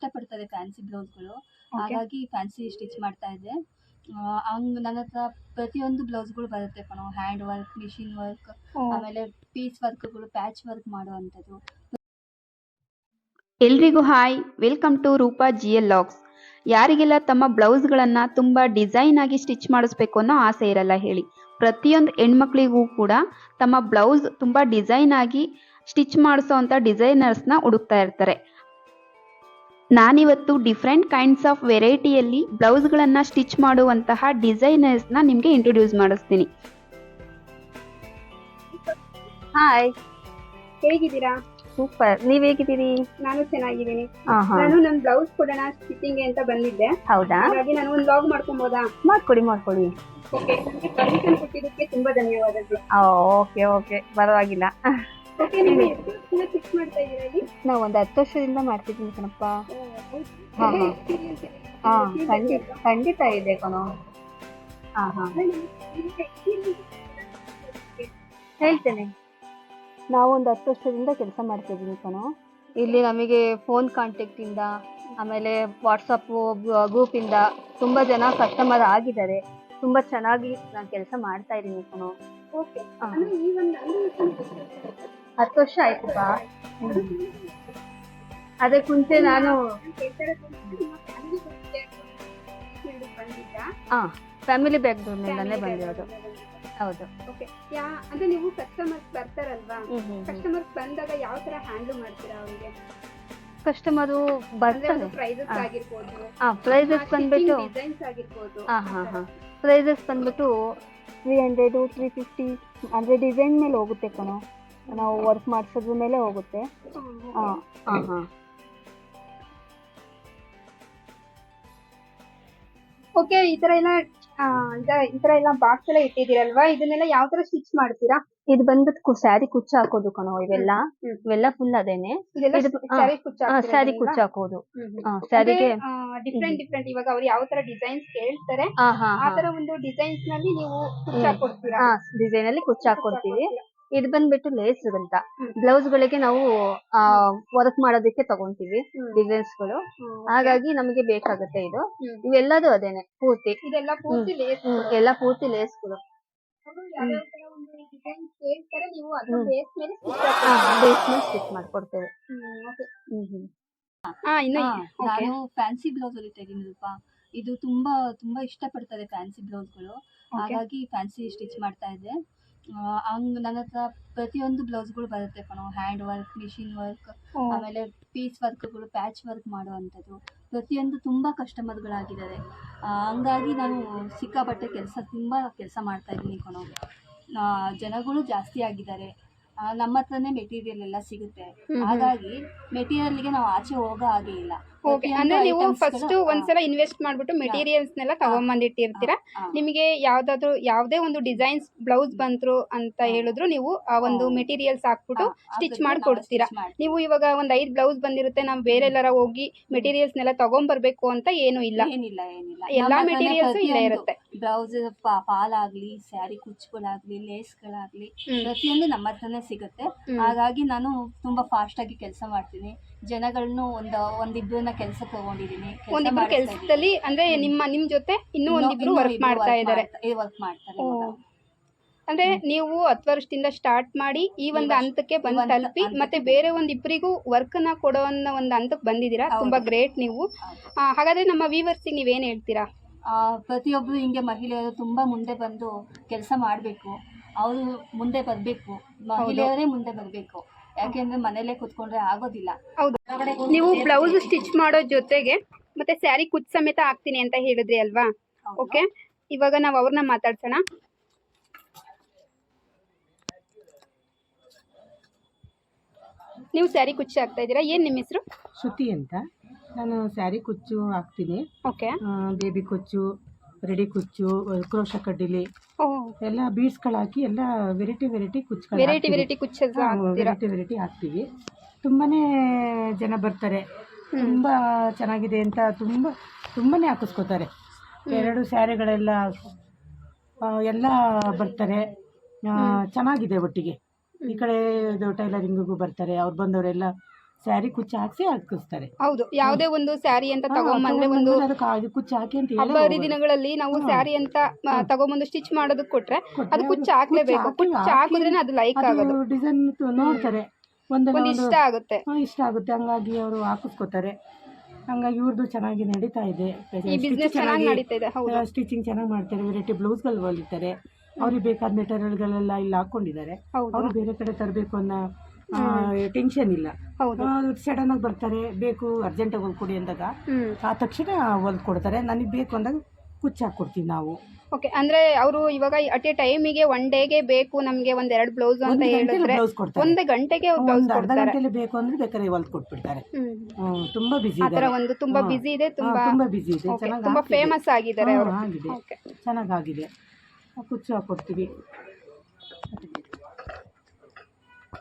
ಇಷ್ಟಪಡ್ತಾರೆ ಫ್ಯಾನ್ಸಿ ಬ್ಲೌಸ್ಗಳು ಹಾಗಾಗಿ fancy stitch ಮಾಡ್ತಾ ಇದ್ದೆ. ಹಂಗ್ ನನ್ನ ಹತ್ರ ಪ್ರತಿಯೊಂದು ಬ್ಲೌಸ್ಗಳು ಬರುತ್ತೆ ಕಣೋ. ಹ್ಯಾಂಡ್ ವರ್ಕ್ ಮಿಷಿನ್ ವರ್ಕ್ ಆಮೇಲೆ ಪೀಸ್ ವರ್ಕ್ಗಳು ಪ್ಯಾಚ್ ವರ್ಕ್ ಮಾಡುವಂಥದ್ದು. ಎಲ್ರಿಗೂ hi. Welcome to Roopa ji L logs ಯಾರಿಗೆಲ್ಲ ತಮ್ಮ ಬ್ಲೌಸ್ಗಳನ್ನು ತುಂಬಾ ಡಿಸೈನ್ ಆಗಿ ಸ್ಟಿಚ್ ಮಾಡಿಸ್ಬೇಕು ಅನ್ನೋ ಆಸೆ ಇರಲ್ಲ ಹೇಳಿ. ಪ್ರತಿಯೊಂದು ಹೆಣ್ಮಕ್ಳಿಗೂ ಕೂಡ ತಮ್ಮ ಬ್ಲೌಸ್ ತುಂಬಾ ಡಿಸೈನ್ ಆಗಿ ಸ್ಟಿಚ್ ಮಾಡಿಸೋ ಡಿಸೈನರ್ಸ್ನ ಹುಡುಕ್ತಾ ಇರ್ತಾರೆ. ನಾನಿವತ್ತು ಡಿಫ್ರೆಂಟ್ ಕೈಂಡ್ಸ್ ಆಫ್ ವೆರೈಟಿಯಲ್ಲಿ ಬ್ಲೌಸ್ಗಳನ್ನು ಸ್ಟಿಚ್ ಮಾಡುವಂತಹ ಡಿಸೈನರ್ಸ್ನ ನಿಮಗೆ ಇಂಟ್ರೊಡ್ಯೂಸ್ ಮಾಡಿಸ್ತೀನಿ. ಹಾಯ್ ಹೇಗಿದ್ದೀರಾ? ಸೂಪರ್ ನೀವ್ ಹೇಗಿದ್ದೀರಿ? ನಾನು ಚೆನ್ನಾಗಿದ್ದೀನಿ. ನಾನು ನನ್ ಬ್ಲೌಸ್ ಕೊಡೋಣ ಸ್ಟಿಚಿಂಗ್ ಅಂತ ಬಂದಿದ್ದೆ. ಹೌದಾ? ಹಾಗಾಗಿ ನಾನು ಒಂದು ಲಾಗ್ ಮಾಡ್ಕೊಬೋದಾ? ಮಾಡ್ಕೊಡಿ ಮಾಡ್ಕೊಡಿ. ಓಕೆ ಪರ್ಮಿಷನ್ ಕೊಟ್ಟಿದ್ದಕ್ಕೆ ತುಂಬಾ ಧನ್ಯವಾದಗಳು. Okay okay. ಪರವಾಗಿಲ್ಲ. ನೀವು ಒಂದು ಹತ್ತು ವರ್ಷದಿಂದ ಮಾಡ್ತಿದ್ದೀನಿ ಕಣಪ್ಪ. ಹಾ, ಹಾ. ಇದೆ. ಖಂಡಿತ ಖಂಡಿತ ಇದೆ ಕಣೋ. ಹಾ ಹಾ. ಇದೆ. ಹೇಳ್ತೇನೆ. ನಾವು ಒಂದು ಹತ್ತು ವರ್ಷದಿಂದ ಕೆಲಸ ಮಾಡ್ತಿದ್ದೀನಿ ಕಣೋ. ಇಲ್ಲಿ ನಮಗೆ ಫೋನ್ ಕಾಂಟ್ಯಾಕ್ಟಿಂದ ಆಮೇಲೆ ವಾಟ್ಸಪ್ಪು ಗ್ರೂಪಿಂದ ತುಂಬ ಜನ ಕಸ್ಟಮರ್ ಆಗಿದ್ದಾರೆ. ತುಂಬ ಚೆನ್ನಾಗಿ ನಾನು ಕೆಲಸ ಮಾಡ್ತಾ ಇದ್ದೀನಿ ಕಣೋ. Okay. ಹತ್ತು ವರ್ಷ ಆಯ್ತು ಬಾ ಅದೇ ನಾನು ನಾನು ಹಾ ಫ್ಯಾಮಿಲಿ Family ಬಂದಿರೋದು. ಹೌದು. ಓಕೆ ಯಾ ಅಂದ್ರೆ ನೀವು ಕಸ್ಟಮರ್ಸ್ ಬರ್ತಾರಲ್ವಾ? ಕಸ್ಟಮರ್ಸ್ ಬಂದಾಗ ಯಾವ ತರ ಹ್ಯಾಂಡಲ್ ಮಾಡ್ತೀರಾ ಅವರಿಗೆ? ಕಸ್ಟಮರು ಬರ್ತಾರೆ. ಹಾ. ಪ್ರೈಸಸ್ ಬಂದ್ಬಿಟ್ಟು ಡಿಸೈನ್ಸ್ ಆಗಿರ್ಬೋದು. ಹಾಂ ಹಾಂ ಹಾಂ. ಪ್ರೈಸಸ್ ಬಂದ್ಬಿಟ್ಟು ತ್ರೀ ಹಂಡ್ರೆಡು ತ್ರೀ ಫಿಫ್ಟಿ ಅಂದರೆ ಡಿಸೈನ್ ಮೇಲೆ ಹೋಗುತ್ತೆ ಕಣೋ. ನಾವು ವರ್ಕ್ ಮಾಡಿಸೋದ್ರ ಮೇಲೆ ಹೋಗುತ್ತೆ. ಹಾಂ. ಹಾಂ. ಹಾಂ ಓಕೆ ಈ ತರ ಎಲ್ಲ ಈ ತರ ಎಲ್ಲ ಬಾಕ್ಸ್ ಎಲ್ಲ ಇಟ್ಟಿದ್ದೀರಲ್ವಾ? ಇದನ್ನೆಲ್ಲ ಯಾವ ತರ ಸ್ಟಿಚ್ ಮಾಡ್ತೀರಾ? ಇದು ಬಂದ್ಬಿಟ್ಟು ಸ್ಯಾರಿ ಕುಚ್ಚ ಹಾಕೋದು ಕಣೋ ಇವೆಲ್ಲ. ಇವೆಲ್ಲ ಫುಲ್ ಅದೇನೆ. ಸ್ಯಾರಿ ಕುಚ್ಚ ಹಾಕೋದು. ಸ್ಯಾರಿಗೆ ಡಿಫ್ರೆಂಟ್ ಡಿಫ್ರೆಂಟ್ ಇವಾಗ ಅವ್ರು ಯಾವ ತರ ಡಿಸೈನ್ಸ್ ಕೇಳ್ತಾರೆ ಆ ತರ ಒಂದು ಡಿಸೈನ್ಸ್ನಲ್ಲಿ ನೀವು ಕುಚ್ಚ ಹಾಕೊಡ್ತೀರಾ? ಡಿಸೈನ್ ಅಲ್ಲಿ ಕುಚ್ಚ ಹಾಕೊಡ್ತೀವಿ. ಇದು ಬಂದ್ಬಿಟ್ಟು ಲೇಸ್ ಅಂತ. ಬ್ಲೌಸ್ ಗಳಿಗೆ ನಾವು ವರ್ಕ್ ಮಾಡೋದಕ್ಕೆ ತಗೊಂತೀವಿ. ಡಿಸೈನ್ಸ್ಗಳು ಹಾಗಾಗಿ ನಮಗೆ ಬೇಕಾಗುತ್ತೆ ಇದು. ಇವೆಲ್ಲದೂ ಅದೇನೆ ಪೂರ್ತಿ. ಇದೆಲ್ಲ ಪೂರ್ತಿ ಲೇಸ್ಗಳು ಎಲ್ಲ ಪೂರ್ತಿ. ಬೇಸ್ ಮೇಲೆ ಸ್ಟಿಚ್ ಮಾಡ್ಕೊಡ್ತೇವೆ. ನಾನು ಫ್ಯಾನ್ಸಿ ಬ್ಲೌಸ್ ಹೊಲಿತಾ ಇದ್ದೀನಿ ಸ್ವಲ್ಪ ಇದು ತುಂಬಾ ತುಂಬಾ ಇಷ್ಟಪಡ್ತಾರೆ ಫ್ಯಾನ್ಸಿ ಬ್ಲೌಸ್ಗಳು. ಹಾಗಾಗಿ ಫ್ಯಾನ್ಸಿ ಸ್ಟಿಚ್ ಮಾಡ್ತಾ ಇದ್ದೆ. ಹಂಗ್ ನನ್ನ ಹತ್ರ ಪ್ರತಿಯೊಂದು ಬ್ಲೌಸ್ಗಳು ಬರುತ್ತೆ ಕಣೋ. Hand work machine work. ಆಮೇಲೆ ಪೀಸ್ ವರ್ಕ್ಗಳು ಪ್ಯಾಚ್ ವರ್ಕ್ ಮಾಡುವಂಥದ್ದು. ಪ್ರತಿಯೊಂದು ತುಂಬ ಕಸ್ಟಮರ್ಗಳಾಗಿದ್ದಾರೆ. ಹಂಗಾಗಿ ನಾನು ಸಿಕ್ಕಾಪಟ್ಟೆ ಕೆಲಸ ತುಂಬ ಕೆಲಸ ಮಾಡ್ತಾ ಇದ್ದೀನಿ ಕಣೋ. ಜನಗಳು ಜಾಸ್ತಿ ಆಗಿದ್ದಾರೆ. ನಮ್ಮ ಹತ್ರನೇ ಮೆಟೀರಿಯಲ್ ಎಲ್ಲ ಸಿಗುತ್ತೆ. ಹಾಗಾಗಿ ಮೆಟೀರಿಯಲ್ಗೆ ನಾವು ಆಚೆ ಹೋಗೋ ಹಾಗೆ ಇಲ್ಲ. ಓಕೆ ಅಂದ್ರೆ ನೀವು ಫಸ್ಟ್ ಒಂದ್ಸಲ ಇನ್ವೆಸ್ಟ್ ಮಾಡ್ಬಿಟ್ಟು ಮೆಟೀರಿಯಲ್ಸ್ ನೆಲ್ಲ ತಗೊಂಬಂದಿಟ್ಟಿರ್ತೀರಾ. ನಿಮಗೆ ಯಾವ್ದಾದ್ರು ಯಾವ್ದೇ ಒಂದು ಡಿಸೈನ್ಸ್ ಬ್ಲೌಸ್ ಬಂದ್ರು ಅಂತ ಹೇಳಿದ್ರು ನೀವು ಆ ಒಂದು. ಮೆಟೀರಿಯಲ್ಸ್ ಹಾಕ್ಬಿಟ್ಟು ಸ್ಟಿಚ್ ಮಾಡ್ಕೊಡ್ತೀರಾ ಮಾಡಿ ಕೊಡ್ತೀರಾ? ನೀವು ಇವಾಗ ಒಂದ್ ಐದ್ ಬ್ಲೌಸ್ ಬಂದಿರುತ್ತೆ ನಾವು ಬೇರೆ ಎಲ್ಲರ ಹೋಗಿ ಮೆಟೀರಿಯಲ್ಸ್ ನೆಲ್ಲ ತಗೊಂಡ್ಬರ್ಬೇಕು ಅಂತ ಏನು ಇಲ್ಲ. ಏನಿಲ್ಲ ಏನಿಲ್ಲ. ಎಲ್ಲಾ ಮೆಟೀರಿಯಲ್ಸ್ ಇಲ್ಲೇ ಇರುತ್ತೆ. ಬ್ಲೌಸ್ ಫಾಲ್ ಆಗ್ಲಿ ಸ್ಯಾರಿ ಕುಚ್ಚುಗಳಾಗ್ಲಿ ಲೇಸ್ಗಳಾಗ್ಲಿ ಗಳಾಗ್ಲಿ ಪ್ರತಿಯೊಂದು ನಮ್ಮ ಹತ್ರನೇ ಸಿಗುತ್ತೆ. ಹಾಗಾಗಿ ನಾನು ತುಂಬಾ ಫಾಸ್ಟ್ ಆಗಿ ಕೆಲಸ ಮಾಡ್ತೀನಿ. ಜನಗಳನ್ನೂ ಒಂದು ಒಂದಿಬ್ರನ್ನ ಕೆಲಸಕ್ಕೆ ತಗೊಂಡಿದ್ದೀನಿ ಒಂದಿಬ್ಬರು ಕೆಲಸದಲ್ಲಿ ಮಾಡಿಸ್ತಾ ಕೆಲ್ಸದಲ್ಲಿ ಅಂದ್ರೆ. ನಿಮ್ಮ ನಿಮ್ ಜೊತೆ ಇನ್ನೂ ಒಂದಿಬ್ಬರು ಒಂದಿಬ್ರು ಇನ್ನೂ ವರ್ಕ್ ಇಬ್ರು ಮಾಡ್ತಾ work ಇದ್ದಾರೆ ಮಾಡ್ತಾ- ಮಾಡ್ತಾರೆ ಇವಾಗ. ಅಂದ್ರೆ ನೀವು ಹತ್ತು ವರ್ಷದಿಂದ ಸ್ಟಾರ್ಟ್ ಮಾಡಿ ಈ ಒಂದು ವರ್ಷ- ಹಂತಕ್ಕೆ ಈ ಬಂದು ಒಂದು ತಲುಪಿ ಹಂತಕ್ಕೆ. ಮತ್ತೆ ಬೇರೆ ಒಂದ್ ಇಬ್ಬರಿಗೂ ವರ್ಕ್ನ ಕೊಡೋ ಅನ್ನೋ ಒಂದು ಹಂತಕ್ಕೆ ಬಂದಿದ್ದೀರಾ? ಹೌದು. ತುಂಬಾ ಗ್ರೇಟ್ ನೀವು. ಹೌದು. ಆ, ಹಾಗಾದ್ರೆ ನಮ್ಮ ವ್ಯೂವರ್ಸಿಗೆ ನೀವೇನ್ ಹೇಳ್ತೀರಾ? ಆ, ಪ್ರತಿಯೊಬ್ಬರು ಹಿಂಗೆ ಮಹಿಳೆಯರು ತುಂಬಾ ಮುಂದೆ ಬಂದು ಕೆಲಸ ಮಾಡಬೇಕು. ಅವರು ಮುಂದೆ ಬರಬೇಕು. ಮಹಿಳೆಯರೇ ಮುಂದೆ ಬರಬೇಕು. ಯಾಕೆಂದ್ರೆ ಮನೇಲೆ ಕುತ್ಕೊಂಡ್ರೆ ಆಗೋದಿಲ್ಲ. ಹೌದು. ನೀವು ಬ್ಲೌಸ್ ಸ್ಟಿಚ್ ಮಾಡೋ ಜೊತೆಗೆ ಮತ್ತೆ ಸ್ಯಾರಿ ಕುಚ್ ಸಮೇತ ಹಾಕ್ತೀನಿ ಅಂತ ಹೇಳಿದ್ರಿ ಅಲ್ವಾ? ಓಕೆ ಇವಾಗ ನಾವು ಅವ್ರನ್ನ ಮಾತಾಡ್ಸೋಣ. ನೀವು ಸ್ಯಾರಿ ಕುಚ್ಚು ಹಾಕ್ತಾ ಇದ್ದೀರಾ? ಏನು ನಿಮ್ಮ ಹೆಸರು? ಶ್ರುತಿ ಅಂತ. ನಾನು ಸ್ಯಾರಿ ಕುಚ್ಚು ಹಾಕ್ತೀನಿ. ಓಕೆ ಬೇಬಿ ಕುಚ್ಚು ರೆಡಿ ಕುಚ್ಚು ಕ್ರೋಶ ಕಡ್ಡಿಲಿ. ಎಲ್ಲ ಬೀಡ್ಸ್ಗಳು ಹಾಕಿ ಎಲ್ಲ ವೆರೈಟಿ ವೆರೈಟಿ ಕುಚ್ಚುಗಳು ವೆರೈಟಿ ವೆರೈಟಿ ಹಾಕ್ತೀರಾ? ವೆರೈಟಿ ವೆರೈಟಿ ಹಾಕ್ತೀವಿ. ತುಂಬಾನೇ ಜನ ಬರ್ತಾರೆ. ತುಂಬ ಚೆನ್ನಾಗಿದೆ ಅಂತ ತುಂಬ ತುಂಬಾ ಹಾಕಿಸ್ಕೋತಾರೆ. ಎರಡು ಸ್ಯಾರಿಗಳೆಲ್ಲ ಎಲ್ಲ ಬರ್ತಾರೆ. ಚೆನ್ನಾಗಿದೆ ಒಟ್ಟಿಗೆ. ಈ ಕಡೆ ಇದು ಟೈಲರಿಂಗಿಗೂ ಬರ್ತಾರೆ. ಅವ್ರು ಬಂದವರೆಲ್ಲ ಸ್ಯಾರಿ ಕುಚ್ಚ ಹಾಕ್ಸಿ ಹಾಕಿಸ್ತಾರೆ ಹೌದು ಯಾವುದೇ ಒಂದು ಸ್ಯಾರಿ ಅಂತ ತಗೊಂಬಂದ್ರೆ ಒಂದು ಕುಚ್ಚ ಹಾಕಿ ಅಂತ ಹೇಳಿ ಹಬ್ಬ ಹರಿದಿನಗಳಲ್ಲಿ ನಾವು. ಸ್ಯಾರಿ ಅಂತ ಮ, ತಗೊಂಬಂದು ಸ್ಟಿಚ್ ಮಾಡೋದಕ್ ಕೊಟ್ರೆ ಅದು ಕುಚ್ಚ ಹಾಕ್ಲೇಬೇಕು. ಕುಚ್ಚು ಕುಚ್ಚು ಹಾಕಿದ್ರೇನೆ ಅದು ಲೈಕ್ ಆಗೋದು. ಡಿಸೈನ್ ನೋಡ್ತಾರೆ. ಒಂದಲ್ಲ ಒಂದು ಒಂದು ಇಷ್ಟ ಆಗುತ್ತೆ. ಹಾ, ಇಷ್ಟ ಆಗುತ್ತೆ. ಹಂಗಾಗಿ ಅವರು ಹಾಕಿಸ್ಕೋತಾರೆ. ಹಂಗಾಗಿ ಇವ್ರದ್ದು ಚೆನ್ನಾಗಿ ನಡೀತಾ ಇದೆ. ಈ ಬಿಸ್ನೆಸ್ ಚೆನ್ನಾಗಿ ನಡೀತಾ ಇದೆ ಹೌದು. ಸ್ಟಿಚಿಂಗ್ ಚೆನ್ನಾಗಿ ಮಾಡ್ತಾರೆ. ವೆರೈಟಿ ಬ್ಲೌಸ್ಗಳು ಹೊಲಿತಾರೆ. ಅವ್ರಿಗೆ ಬೇಕಾದ ಮೆಟೀರಿಯಲ್ಗಳೆಲ್ಲ ಇಲ್ಲಿ ಹಾಕೊಂಡಿದ್ದಾರೆ. ಹೌದು. ಅವರು ಬೇರೆ ಕಡೆ ತರಬೇಕು ಅನ್ನೋ ಟೆನ್ಷನ್ ಇಲ್ಲ. ಹೌದು. ಸಡನ್ ಆಗಿ ಬರ್ತಾರೆ ಬೇಕು ಅರ್ಜೆಂಟಾಗಿ ಹೊಲ್ಕೊಡಿ ಅಂದಾಗ ಹ್ಮ್. ಆ ತಕ್ಷಣ ಹೊಲ್ದು ಕೊಡ್ತಾರೆ ನನಗೆ ಬೇಕು ಅಂದಾಗ ಕುಚ್ಚು ಹಾಕ್ಕೊಡ್ತೀವಿ ನಾವು. ಓಕೆ ಅಂದ್ರೆ ಅವರು ಇವಾಗ ಅಟ್ ಎ ಟೈಮಿಗೆ ಒನ್ ಡೇಗೆ ಬೇಕು ನಮಗೆ ಒಂದ್ ಎರಡು ಬ್ಲೌಸ್ ಅಂತ ಹೇಳಿದ್ರೆ ಒಂದು ಗಂಟೆಗೆ ಬ್ಲೌಸ್ ಕೊಡ್ತಾರೆ. ಗಂಟೆಲಿ ಬೇಕು ಅಂದ್ರೆ ಬೇಕಾದ್ರೆ ಹೊಲ್ದು ಕೊಟ್ಬಿಡ್ತಾರೆ. ತುಂಬಾ ಬಿಸಿ ಆತರ ಒಂದು ತುಂಬಾ. ಬಿಸಿ ಇದೆ ತುಂಬಾ ತುಂಬಾ ಬಿಸಿ ಇದೆ. ಚೆನ್ನಾಗಿ ತುಂಬಾ ಫೇಮಸ್ ಆಗಿದ್ದಾರೆ ಚೆನ್ನಾಗಾಗಿದೆ ಕುಚ್ಚು ಹಾಕೊಡ್ತೀವಿ